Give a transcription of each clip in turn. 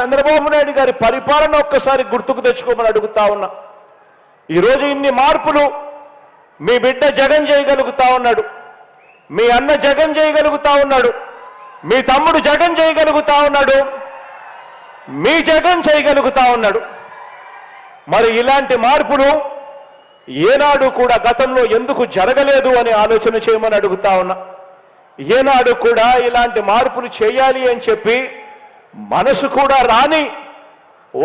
చంద్రబాబు నాయుడు గారి పరిపాలన ఒక్కసారి గుర్తుకు తెచ్చుకోమని అడుగుతా ఉన్నా. ఈరోజు ఇన్ని మార్పులు మీ బిడ్డ జగన్ చేయగలుగుతా ఉన్నాడు. మీ అన్న జగన్ చేయగలుగుతా ఉన్నాడు. మీ తమ్ముడు జగన్ చేయగలుగుతా ఉన్నాడు. మీ జగన్ చేయగలుగుతా ఉన్నాడు. మరి ఇలాంటి మార్పులు ఏనాడు కూడా గతంలో ఎందుకు జరగలేదు అని ఆలోచన చేయమని అడుగుతా ఉన్నా. ఏనాడు కూడా ఇలాంటి మార్పులు చేయాలి అని చెప్పి మనసు కూడా రాని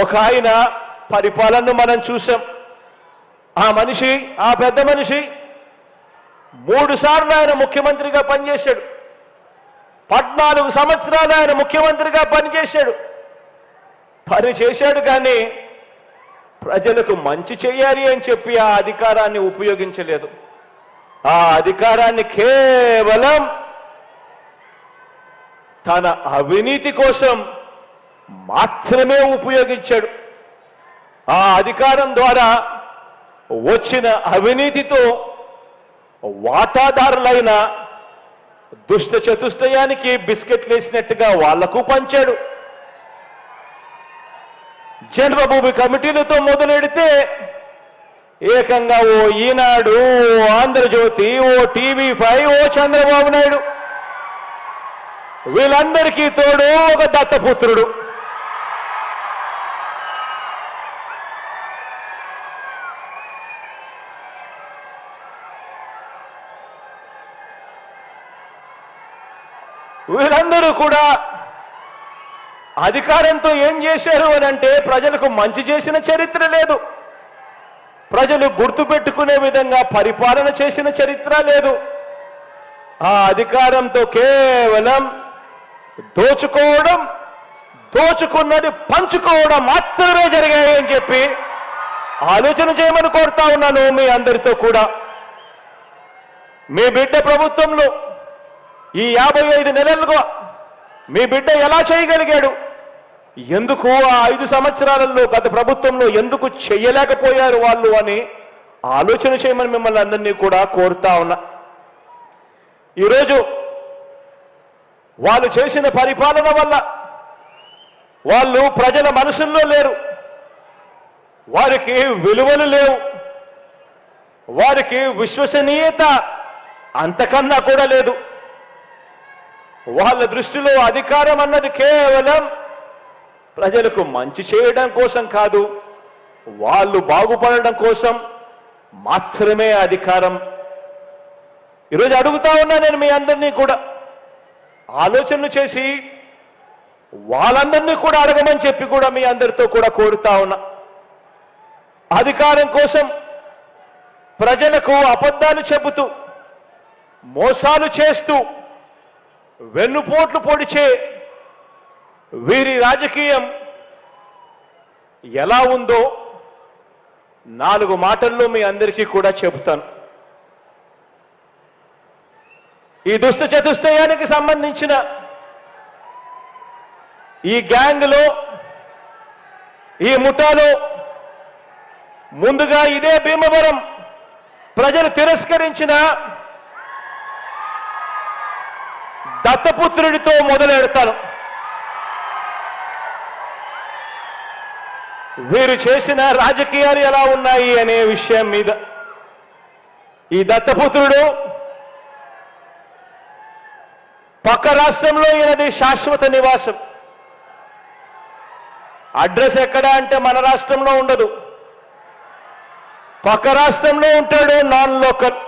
ఒక ఆయన పరిపాలనను మనం చూసాం. ఆ మనిషి ఆ పెద్ద మనిషి మూడు సార్లు ఆయన ముఖ్యమంత్రిగా పనిచేశాడు. పద్నాలుగు సంవత్సరాలు ఆయన ముఖ్యమంత్రిగా పనిచేశాడు. పని చేశాడు కానీ ప్రజలకు మంచి చేయాలి అని చెప్పి ఆ అధికారాన్ని ఉపయోగించలేదు. ఆ అధికారాన్ని కేవలం తన అవినీతి కోసం మాత్రమే ఉపయోగించాడు. ఆ అధికారం ద్వారా వచ్చిన అవినీతితో వాటాదారులైన దుష్ట చతుష్టయానికి బిస్కెట్లు వేసినట్టుగా వాళ్ళకు పంచాడు. జన్మభూమి కమిటీలతో మొదలెడితే ఏకంగా ఓ ఈనాడు ఓ ఆంధ్రజ్యోతి ఓ టీవీ ఫైవ్ ఓ చంద్రబాబు నాయుడు. వీళ్ళందరికీ తోడు ఒక దత్తపుత్రుడు. వీరందరూ కూడా అధికారంతో ఏం చేశారు అని అంటే ప్రజలకు మంచి చేసిన చరిత్ర లేదు. ప్రజలు గుర్తుపెట్టుకునే విధంగా పరిపాలన చేసిన చరిత్ర లేదు. ఆ అధికారంతో కేవలం దోచుకోవడం దోచుకున్నది పంచుకోవడం మాత్రమే జరిగాయని చెప్పి ఆలోచన చేయమని కోరుతా ఉన్నాను మీ అందరితో కూడా. మీ బిడ్డ ప్రభుత్వంలో ఈ యాభై ఐదు నెలలుగా మీ బిడ్డ ఎలా చేయగలిగాడు? ఎందుకు ఆ ఐదు సంవత్సరాలలో గత ప్రభుత్వంలో ఎందుకు చెయ్యలేకపోయారు వాళ్ళు అని ఆలోచన చేయమని మిమ్మల్ని అందరినీ కూడా కోరుతా ఉన్నా. ఈరోజు వాళ్ళు చేసిన పరిపాలన వల్ల వాళ్ళు ప్రజల మనసుల్లో లేరు. వారికి విలువలు లేవు. వారికి విశ్వసనీయత అంతకన్నా కూడా లేదు. వాళ్ళ దృష్టిలో అధికారం అన్నది కేవలం ప్రజలకు మంచి చేయడం కోసం కాదు వాళ్ళు బాగుపడడం కోసం మాత్రమే అధికారం. ఈరోజు అడుగుతా ఉన్నా నేను మీ అందరినీ కూడా ఆలోచనలు చేసి వాళ్ళందరినీ కూడా అడగమని చెప్పి కూడా మీ అందరితో కూడా కోరుతా ఉన్నా. అధికారం కోసం ప్రజలకు అబద్ధాలు చెబుతూ మోసాలు చేస్తూ వెన్నుపోట్లు పొడిచే వీరి రాజకీయం ఎలా ఉందో నాలుగు మాటల్లో మీ అందరికీ కూడా చెబుతాను. ఈ దుష్ట చతుష్టయానికి సంబంధించిన ఈ గ్యాంగ్లో ఈ ముఠాలో ముందుగా ఇదే భీమవరం ప్రజలు తిరస్కరించిన దత్తపుత్రుడితో మొదలెడతాను. వీరు చేసిన రాజకీయాలు ఎలా ఉన్నాయి అనే విషయం మీద. ఈ దత్తపుత్రుడు పక్క రాష్ట్రంలో ఈయనది శాశ్వత నివాసం. అడ్రస్ ఎక్కడ అంటే మన రాష్ట్రంలో ఉండదు. పక్క రాష్ట్రంలో ఉంటాడు నాన్ లోకల్.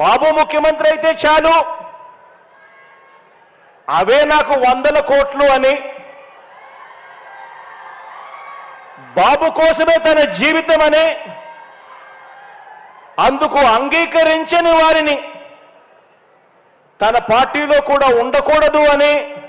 బాబు ముఖ్యమంత్రి అయితే చాలు. అవే నాకు వందల కోట్లు అని. బాబు కోసమే తన జీవితం అని. అందుకు అంగీకరించని వారిని తన పార్టీలో కూడా ఉండకూడదు అని.